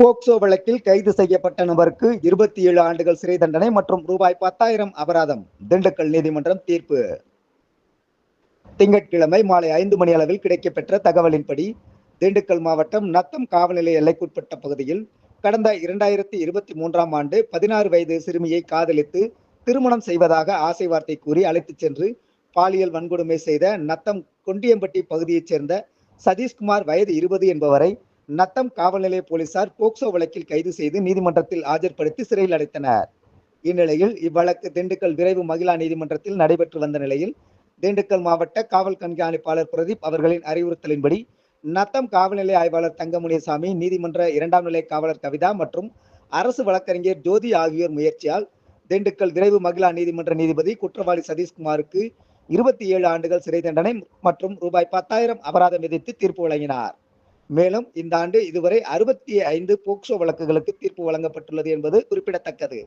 POCSO வழக்கில் கைது செய்யப்பட்ட நபருக்கு இருபத்தி ஏழு ஆண்டுகள் சிறை தண்டனை மற்றும் ரூபாய் பத்தாயிரம் அபராதம். திண்டுக்கல் நீதிமன்றம் தீர்ப்பு. திங்கட்கிழமை மாலை ஐந்து மணி அளவில் கிடைக்கப்பெற்ற தகவலின்படி திண்டுக்கல் மாவட்டம் நத்தம் காவல்நிலைய எல்லைக்குட்பட்ட பகுதியில் கடந்த இரண்டாயிரத்தி இருபத்தி மூன்றாம் ஆண்டு பதினாறு வயது சிறுமியை காதலித்து திருமணம் செய்வதாக ஆசை வார்த்தை கூறி அழைத்துச் சென்று பாலியல் வன்கொடுமை செய்த நத்தம் கொண்டியம்பட்டி பகுதியைச் சேர்ந்த சதீஷ்குமார் வயது இருபது என்பவரை நத்தம் காவல் நிலைய போலீசார் போக்சோ வழக்கில் கைது செய்து நீதிமன்றத்தில் ஆஜர்படுத்தி சிறையில் அடைத்தனர். இந்நிலையில் இவ்வழக்கு திண்டுக்கல் விரைவு மகிழா நீதிமன்றத்தில் நடைபெற்று வந்த நிலையில் திண்டுக்கல் மாவட்ட காவல் கண்காணிப்பாளர் பிரதீப் அவர்களின் அறிவுறுத்தலின்படி நத்தம் காவல்நிலை ஆய்வாளர் தங்கமுனிசாமி நீதிமன்ற இரண்டாம் நிலை காவலர் கவிதா மற்றும் அரசு வழக்கறிஞர் ஜோதி ஆகியோர் முயற்சியால் திண்டுக்கல் விரைவு மகிழா நீதிமன்ற நீதிபதி குற்றவாளி சதீஷ்குமாருக்கு இருபத்தி ஏழு ஆண்டுகள் சிறை தண்டனை மற்றும் ரூபாய் பத்தாயிரம் அபராதம் விதித்து தீர்ப்பு வழங்கினார். மேலும் இந்த ஆண்டு இதுவரை அறுபத்தி ஐந்து போக்சோ வழக்குகளுக்கு தீர்ப்பு வழங்கப்பட்டுள்ளது என்பது குறிப்பிடத்தக்கது.